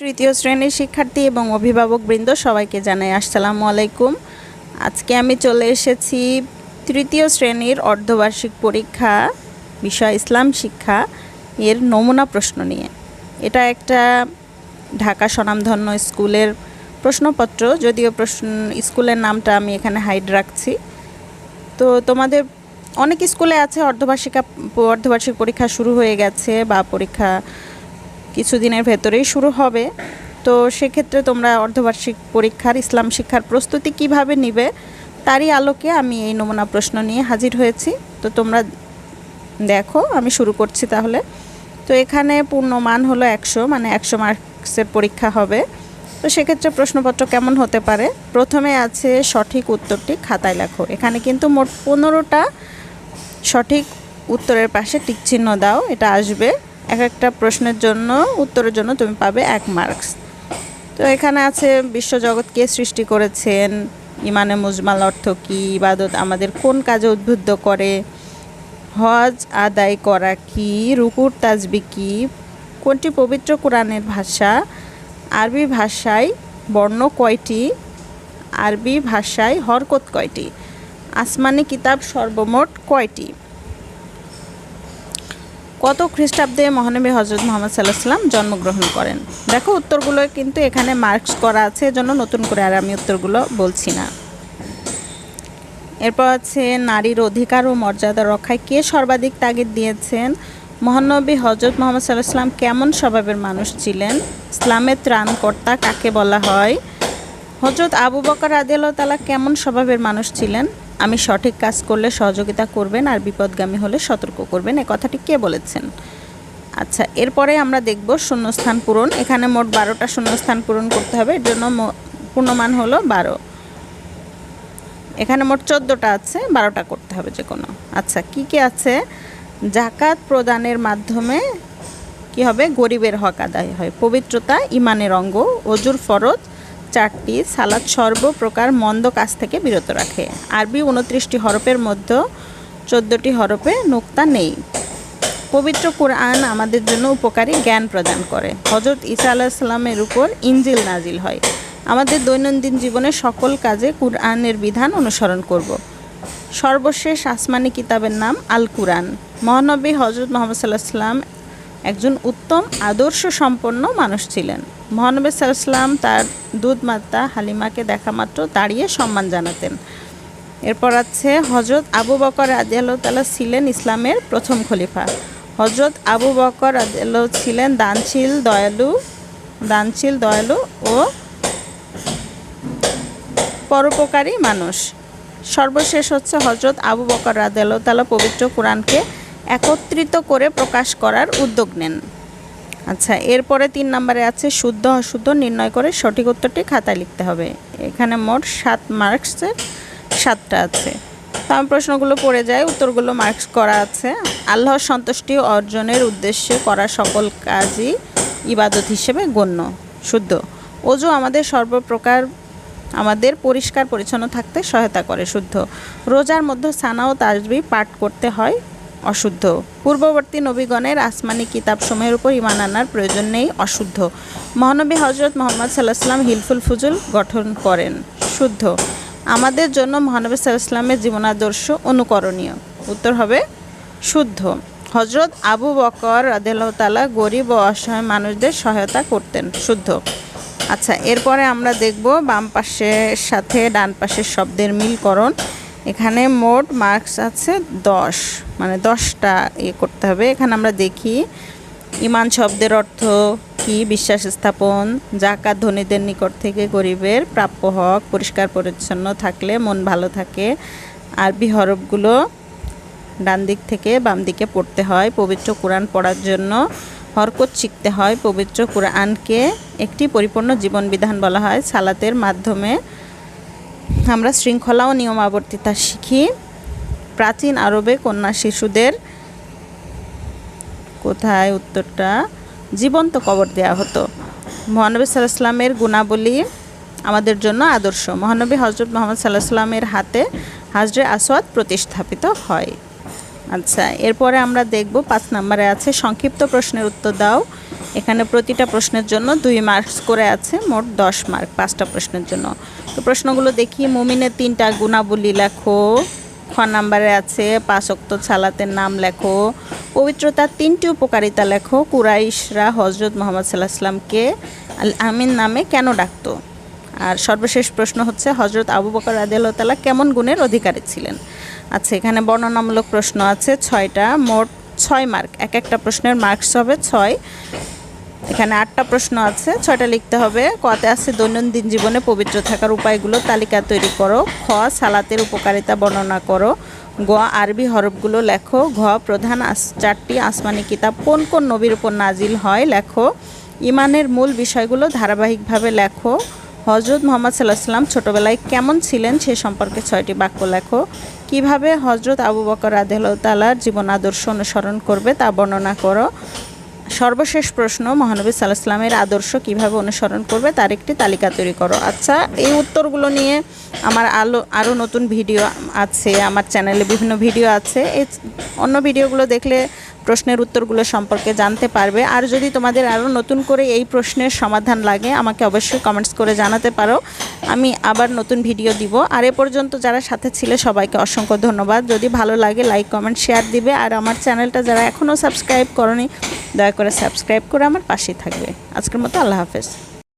তৃতীয় শ্রেণির শিক্ষার্থী এবং অভিভাবকবৃন্দ সবাইকে জানাই আসসালামু আলাইকুম। আজকে আমি চলে এসেছি তৃতীয় শ্রেণির অর্ধবার্ষিক পরীক্ষা, বিষয় ইসলাম শিক্ষা এর নমুনা প্রশ্ন নিয়ে। এটা একটা ঢাকা স্বনামধন্য স্কুলের প্রশ্নপত্র, যদিও প্রশ্ন, স্কুলের নামটা আমি এখানে হাইড রাখছি। তো তোমাদের, অনেক স্কুলে আছে অর্ধবার্ষিকা, অর্ধবার্ষিক পরীক্ষা শুরু হয়ে গেছে বা পরীক্ষা কিছুদিনের ভেতরেই শুরু হবে। তো সেক্ষেত্রে তোমরা অর্ধবার্ষিক পরীক্ষার, ইসলাম শিক্ষার প্রস্তুতি কীভাবে নিবে তারই আলোকে আমি এই নমুনা প্রশ্ন নিয়ে হাজির হয়েছি। তো তোমরা দেখো, আমি শুরু করছি তাহলে। তো এখানে পূর্ণ মান হলো একশো মানে একশো মার্কসের পরীক্ষা হবে। তো সেক্ষেত্রে প্রশ্নপত্র কেমন হতে পারে? প্রথমে আছে সঠিক উত্তরটি খাতায় লেখো। এখানে কিন্তু মোট পনেরোটা সঠিক উত্তরের পাশে টিকচিহ্ন দাও, এটা আসবে। এক একটা প্রশ্নের জন্য, উত্তরের জন্য তুমি পাবে এক মার্কস তো এখানে আছে, বিশ্বজগৎ কে সৃষ্টি করেছেন? ইমানে মুজমাল অর্থ কী? ইবাদত আমাদের কোন কাজে উদ্বুদ্ধ করে? হজ আদায় করা কি? রুকুর তাজবি কি? কোনটি পবিত্র কোরআনের ভাষা? আরবি ভাষায় বর্ণ কয়টি? আরবি ভাষায় হরকত কয়টি? আসমানি কিতাব সর্বমোট কয়টি? কত খ্রিস্টাব্দে মহানবী হজরত মোহাম্মদ সাল্লাহ সাল্লাম জন্মগ্রহণ করেন? দেখো, উত্তরগুলো কিন্তু এখানে মার্কস করা আছে, এজন্য নতুন করে আর আমি উত্তরগুলো বলছি না। এরপর আছে, নারীর অধিকার ও মর্যাদা রক্ষায় কে সর্বাধিক তাগিদ দিয়েছেন? মহানবী হজরত মোহাম্মদ সাল্লাহ সাল্লাম কেমন স্বভাবের মানুষ ছিলেন? ইসলামের ত্রাণকর্তা কাকে বলা হয়? হজরত আবু বকর আদিয়াল্লাহ তালা কেমন স্বভাবের মানুষ ছিলেন? আমি সঠিক কাজ করলে সহযোগিতা করবেন আর বিপদগামী হলে সতর্ক করবেন, এ কথাটি কে বলেছেন? আচ্ছা এরপরে আমরা দেখব শূন্যস্থান পূরণ। এখানে মোট বারোটা শূন্যস্থান পূরণ করতে হবে, এর জন্য পূর্ণমান হলো বারো। এখানে মোট চোদ্দোটা আছে, বারোটা করতে হবে যে কোনো। আচ্ছা কি কি আছে? জাকাত প্রদানের মাধ্যমে কি হবে? গরিবের হক আদায় হয়। পবিত্রতা, ইমানের অঙ্গ, অজুর ফরজ চারটি সালাদ সর্বপ্রকার মন্দ কাজ থেকে বিরত রাখে। আরবি উনত্রিশটি হরফের মধ্যে চোদ্দোটি হরফে নোক্তা নেই। পবিত্র কোরআন আমাদের জন্য উপকারী জ্ঞান প্রদান করে। হজরত ঈসা আলাহিসাল্লামের উপর ইঞ্জিল নাজিল হয়। আমাদের দৈনন্দিন জীবনে সকল কাজে কুরআনের বিধান অনুসরণ করব। সর্বশেষ আসমানি কিতাবের নাম আল কুরআন মহানবী হজরত মোহাম্মদ সাল্লাহ সাল্লাম একজন উত্তম, আদর্শ, সম্পন্ন মানুষ ছিলেন। মহানবী সাল্লাম তার দুধমাতা হালিমাকে দেখা মাত্র দাঁড়িয়ে সম্মান জানাতেন। এরপর আছে হজরত আবু বকর আদিয়াল্লাহ তালা ছিলেন ইসলামের প্রথম খলিফা। হজরত আবু বকর আদিয়াল্লাহ ছিলেন দানশীল, দয়ালু দানশীল, দয়ালু ও পরোপকারী মানুষ। সর্বশেষ হচ্ছে হজরত আবু বকর তালা পবিত্র কোরআনকে একত্রিত করে প্রকাশ করার উদ্যোগ নেন। আচ্ছা এরপরে তিন নম্বরে আছে শুদ্ধ অশুদ্ধ নির্ণয় করে সঠিক উত্তরটি খাতায় লিখতে হবে। এখানে মোট সাত মার্কসের সাতটা আছে। তো আমি প্রশ্নগুলো পড়ে যাই উত্তরগুলো মার্কস করা আছে। আল্লাহর সন্তুষ্টি অর্জনের উদ্দেশ্যে করা সকল কাজই ইবাদত হিসেবে গণ্য, শুদ্ধ। অজু আমাদের সর্বপ্রকার, আমাদের পরিষ্কার পরিচ্ছন্ন থাকতে সহায়তা করে, শুদ্ধ। রোজার মধ্যে সানা ও তাজবি পাঠ করতে হয় অশুদ্ধ। পূর্ববর্তী নবীগণের আসমানি কিতাবসমূহের উপর ইমান আনার প্রয়োজন নেই, অশুদ্ধ। মহানবী হজরত মোহাম্মদ সাল্লাহ সাল্লাম হিলফুল ফুজুল গঠন করেন। শুদ্ধ। আমাদের জন্য মহানবী সাল্লাহ জীবনাদর্শ অনুকরণীয়। উত্তর হবে, শুদ্ধ। হজরত আবু বকর আদেলাতালা গরিব ও অসহায় মানুষদের সহায়তা করতেন। শুদ্ধ। আচ্ছা এরপরে আমরা দেখব বাম পাশের সাথে ডান পাশের শব্দের মিলকরণ। এখানে মোট মার্কস আছে দশ। মানে দশটা ইয়ে করতে হবে। এখানে আমরা দেখি, ইমান শব্দের অর্থ কি? বিশ্বাস স্থাপন, জাকাত ধনীদের নিকট থেকে গরিবের প্রাপ্য হক, পরিষ্কার পরিচ্ছন্ন থাকলে মন ভালো থাকে। আরবি হরফগুলো ডান দিক থেকে বাম দিকে পড়তে হয়। পবিত্র কোরআন পড়ার জন্য হরকত শিখতে হয়। পবিত্র কোরআনকে একটি পরিপূর্ণ জীবন বিধান বলা হয়। সালাতের মাধ্যমে আমরা শৃঙ্খলা ও নিয়মাবর্তিতা শিখি। প্রাচীন আরবে কন্যা শিশুদের কোথায় উত্তরটা? জীবন্ত কবর দেওয়া হতো। মহানবী সাল্লাহ সাল্লামের গুণাবলী আমাদের জন্য আদর্শ। মহানবী হজরত মোহাম্মদ সাল্লাহ সাল্লামের হাতে হাজরে আসওয়াদ প্রতিস্থাপিত হয়। আচ্ছা এরপরে আমরা দেখব পাঁচ নম্বরে আছে, সংক্ষিপ্ত প্রশ্নের উত্তর দাও। এখানে প্রতিটা প্রশ্নের জন্য দুই মার্কস করে আছে, মোট দশ মার্ক পাঁচটা প্রশ্নের জন্য। তো প্রশ্নগুলো দেখি, মুমিনের তিনটা গুণাবলী লেখো, খ নাম্বারে আছে পাঁচক্ত ছালাতের নাম লেখো, পবিত্রতার তিনটি উপকারিতা লেখো, কুরাইশরা হজরত মোহাম্মদ সাল্লাহ সাল্লামকে আল আমিন নামে কেন ডাকতো? আর সর্বশেষ প্রশ্ন হচ্ছে হজরত আবু বকর আদিয়াল্লাহ কেমন গুণের অধিকারী ছিলেন? আচ্ছা এখানে বর্ণনামূলক প্রশ্ন আছে ছয়টা, মোট ছয় মার্ক এক একটা প্রশ্নের মার্কস হবে ছয়। এখানে আটটা প্রশ্ন আছে, ছয়টা লিখতে হবে। কতে আছে দৈনন্দিন জীবনে পবিত্র থাকার উপায়গুলো, তালিকা তৈরি করো। খ, সালাতের উপকারিতা বর্ণনা করো। গ, আরবি হরফগুলো লেখো। ঘ, প্রধান চারটি আসমানি কিতাব। কোন কোন নবীর উপর নাজিল হয় লেখো। ইমানের মূল বিষয়গুলো ধারাবাহিকভাবে লেখো। হজরত মোহাম্মদ সাল্লাহ সাল্লাম ছোটোবেলায় কেমন ছিলেন সে সম্পর্কে ছয়টি বাক্য লেখো। কীভাবে হজরত আবু বকর আদেহ তালার জীবন আদর্শ অনুসরণ করবে তা বর্ণনা করো। সর্বশেষ প্রশ্ন, মহানবী সাল্লাহামের আদর্শ কীভাবে অনুসরণ করবে তার একটি তালিকা তৈরি করো। আচ্ছা এই উত্তরগুলো নিয়ে আমার আলো আরও নতুন ভিডিও আছে, আমার চ্যানেলে বিভিন্ন ভিডিও আছে। এই অন্য ভিডিওগুলো দেখলে প্রশ্নের উত্তরগুলো সম্পর্কে জানতে পারবে। আর যদি তোমাদের আরও নতুন করে এই প্রশ্নের সমাধান লাগে, আমাকে অবশ্যই কমেন্টস করে জানাতে পারো। আমি আবার নতুন ভিডিও দিব। আর এ পর্যন্ত যারা সাথে ছিলে, সবাইকে অসংখ্য ধন্যবাদ। যদি ভালো লাগে লাইক কমেন্ট শেয়ার দিবে। আর আমার চ্যানেলটা যারা এখনও সাবস্ক্রাইব করনি, দয়া করে সাবস্ক্রাইব করে আমার পাশেই থাকবে। আজকের মতো আল্লাহ হাফেজ।